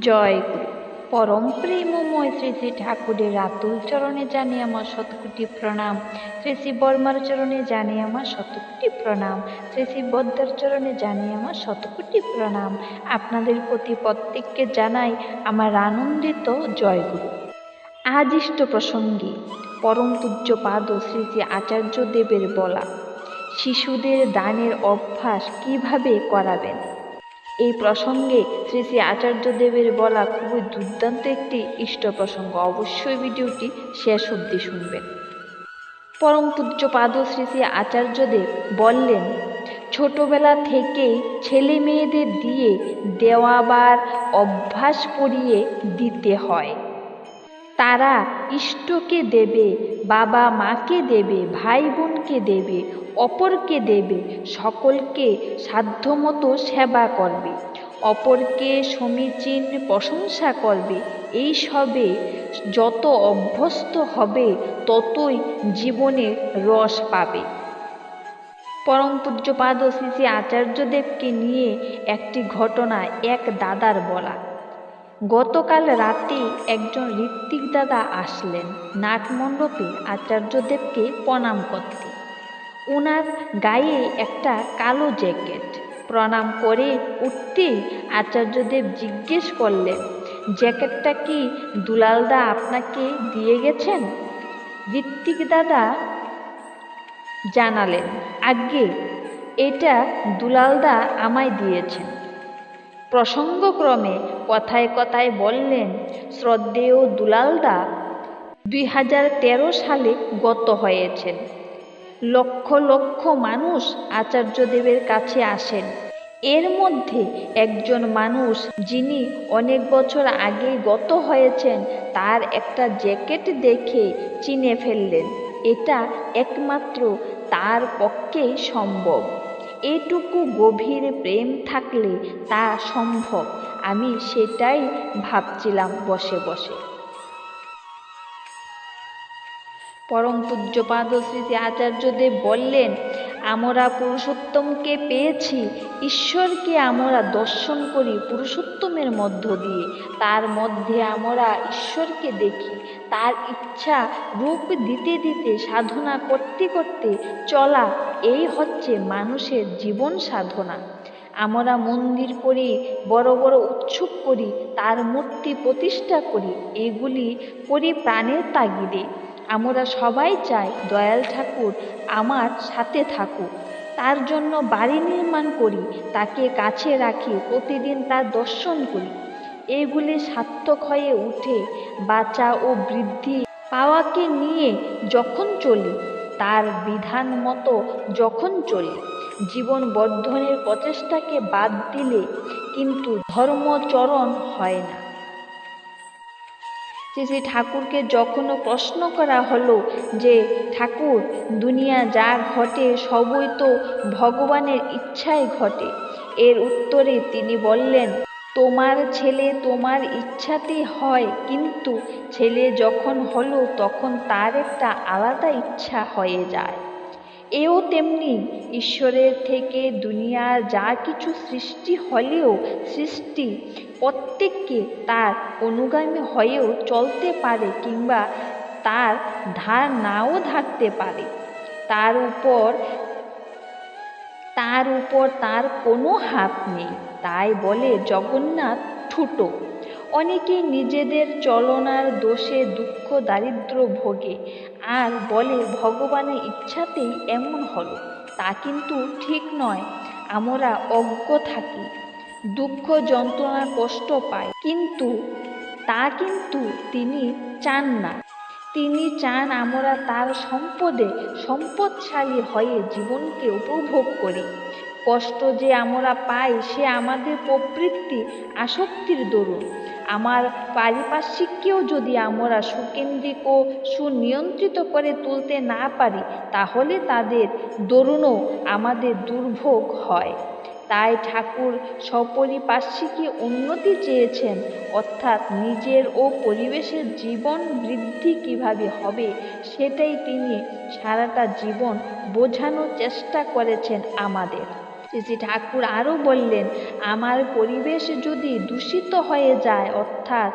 জয় গুরু পরম প্রেমময় শ্রী শ্রী ঠাকুরের আতুল চরণে জানি আমার শতকোটি প্রণাম। শ্রী শ্রী বর্মার চরণে জানি আমার শতকোটি প্রণাম। শ্রী শ্রী বদ্ধার চরণে জানি আমার শতকোটি প্রণাম। আপনাদের প্রতি প্রত্যেককে জানাই আমার আনন্দিত জয় গুরু। আজ ইষ্ট প্রসঙ্গে পরম পূজ্য পাদ শ্রী শ্রী আচার্য দেবের বলা, শিশুদের দানের অভ্যাস কীভাবে করাবেন? এই প্রসঙ্গে শ্রী শ্রী আচার্যদেবের বলা খুবই দুর্দান্ত একটি ইষ্ট প্রসঙ্গ। অবশ্যই ভিডিওটি শেষ অবধি শুনবেন। পরম পূজ্য পাদ শ্রী শ্রী আচার্যদেব বললেন, ছোটবেলা থেকেই ছেলে মেয়েদের দিয়ে দেওয়াবার অভ্যাস করিয়ে দিতে হয়। তারা ইষ্টকে দেবে, বাবা মাকে দেবে, ভাই বোনকে দেবে, অপরকে দেবে, সকলকে সাধ্যমতো সেবা করবে। অপরকে সমীচীন প্রশংসা করবে। এই সবে যত অভ্যস্ত হবে, ততই জীবনে রস পাবে। পরম পূজ্যপাদ শ্রী শ্রী আচার্যদেবকে নিয়ে একটি ঘটনা এক দাদার বলা। গতকাল রাতে একজন ঋত্বিক দাদা আসলেন নাটমণ্ডপে আচার্যদেবকে প্রণাম করতে। ওনার গায়ে একটা কালো জ্যাকেট। প্রণাম করে উঠতে আচার্যদেব জিজ্ঞেস করলেন, জ্যাকেটটা কি দুলালদা আপনাকে দিয়ে গেছেন? ঋত্বিক দাদা জানালেন, আজ্ঞে, এটা দুলালদা আমায় দিয়েছেন। প্রসঙ্গক্রমে কথায় কথায় বললেন, শ্রদ্ধেয় দুলালদা, দুই হাজার তেরো সালে গত হয়েছেন। লক্ষ লক্ষ মানুষ আচার্যদেবের কাছে আসেন। এর মধ্যে একজন মানুষ যিনি অনেক বছর আগে গত হয়েছেন, তার একটা জ্যাকেট দেখে চিনে ফেললেন। এটা একমাত্র তার পক্ষেই সম্ভব। এটুকু গভীর প্রেম থাকলে তা সম্ভব। আমি সেটাই ভাবছিলাম বসে বসে। পরম পূজ্যপাদ শ্রী আচার্যদেব বললেন, আমরা পুরুষোত্তমকে পেয়েছি। ঈশ্বরকে আমরা দর্শন করি পুরুষোত্তমের মধ্য দিয়ে। তার মধ্যে আমরা ঈশ্বরকে দেখি। তার ইচ্ছা রূপ দিতে দিতে, সাধনা করতে করতে চলা, এই হচ্ছে মানুষের জীবন সাধনা। আমরা মন্দির করি বড় বড় উৎসব করি, তার মূর্তি প্রতিষ্ঠা করি, এগুলি করি প্রাণের তাগিদে। আমরা সবাই চাই দয়াল ঠাকুর আমার সাথে থাকুক। তার জন্য বাড়ি নির্মাণ করি, তাকে কাছে রাখি, প্রতিদিন তার দর্শন করি। এগুলি সার্থক হয়ে উঠে বাঁচা ও বৃদ্ধি পাওয়াকে নিয়ে যখন চলি, তার বিধান মতো যখন চলি, জীবন বর্ধনের প্রচেষ্টাকে বাদ দিলে কিন্তু ধর্মচরণ হয় না। শ্রী ঠাকুরকে যখনও প্রশ্ন করা হলো যে, ঠাকুর, দুনিয়া যা ঘটে, সবই তো ভগবানের ইচ্ছায় ঘটে। এর উত্তরে তিনি বললেন তোমার ছেলে তোমার ইচ্ছাতেই হয়, কিন্তু ছেলে যখন হলো তখন তার একটা আলাদা ইচ্ছা হয়ে যায়। এও তেমনি ঈশ্বরের থেকে দুনিয়ার যা কিছু সৃষ্টি হলেও সৃষ্টি প্রত্যেককে তার অনুগামী হয়েও চলতে পারে কিংবা তার ধার নাও থাকতে পারে। তার উপর তার উপর তার কোনো হাত নেই। তাই বলে জগন্নাথ ঠুটো। অনেকে নিজেদের চলনার দোষে দুঃখ দারিদ্র ভোগে। আর বলে, ভগবানের ইচ্ছাতেই এমন হলো। তা কিন্তু ঠিক নয়। আমরা অজ্ঞ থাকি। দুঃখ, যন্ত্রণা, কষ্ট পাই। কিন্তু, তা কিন্তু তিনি চান না। তিনি চান আমরা তার সম্পদে সম্পদশালী হয়ে জীবনকে উপভোগ করি। কষ্ট যে আমরা পাই, সে আমাদের প্রবৃত্তি আসক্তির দরুন। আমার পারিপার্শ্বিককেও যদি আমরা সুকেন্দ্রিক ও সুনিয়ন্ত্রিত করে তুলতে না পারি, তাহলে তাদের দরুনও আমাদের দুর্ভোগ হয়। তাই ঠাকুর সপরিপার্শ্বিকে উন্নতি চেয়েছেন। অর্থাৎ নিজের ও পরিবেশের জীবন বৃদ্ধি কীভাবে হবে, সেটাই তিনি সারাটা জীবন বোঝানোর চেষ্টা করেছেন আমাদের। শ্রী ঠাকুর আরও বললেন, আমার পরিবেশ যদি দূষিত হয়ে যায়, অর্থাৎ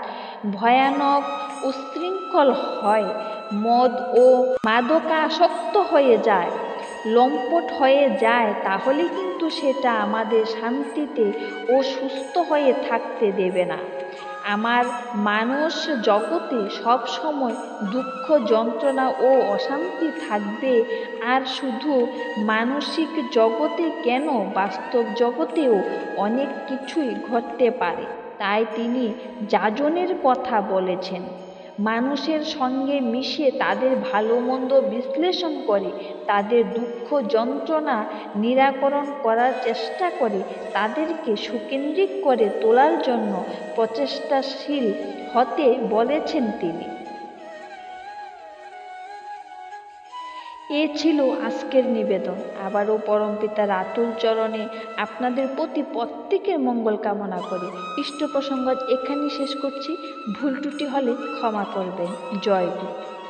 ভয়ানক উশৃঙ্খল হয়, মদ ও মাদকাসক্ত হয়ে যায় লম্পট হয়ে যায়, তাহলে কিন্তু সেটা আমাদের শান্তিতে ও সুস্থ হয়ে থাকতে দেবে না। আমার মানুষ জগতে সব সময় দুঃখ, যন্ত্রণা ও অশান্তি থাকবে, আর শুধু মানসিক জগতে কেন? বাস্তব জগতেও অনেক কিছুই ঘটতে পারে, তাই তিনি যাজনের কথা বলেছেন। মানুষের সঙ্গে মিশে তাদের ভালো মন্দ বিশ্লেষণ করে, তাদের দুঃখ যন্ত্রণা নিরাকরণ করার চেষ্টা করে, তাদেরকে সুকেন্দ্রিক করে তোলার জন্য প্রচেষ্টাশীল হতে বলেছেন তিনি। এ ছিল আজকের নিবেদন। আবারও পরমপিতা আতুল চরণে আপনাদের প্রতি প্রত্যেকের মঙ্গল কামনা করে। ইষ্ট প্রসঙ্গ এখানেই শেষ করছি। ভুল ত্রুটি হলে ক্ষমা করবেন। জয় গুরু।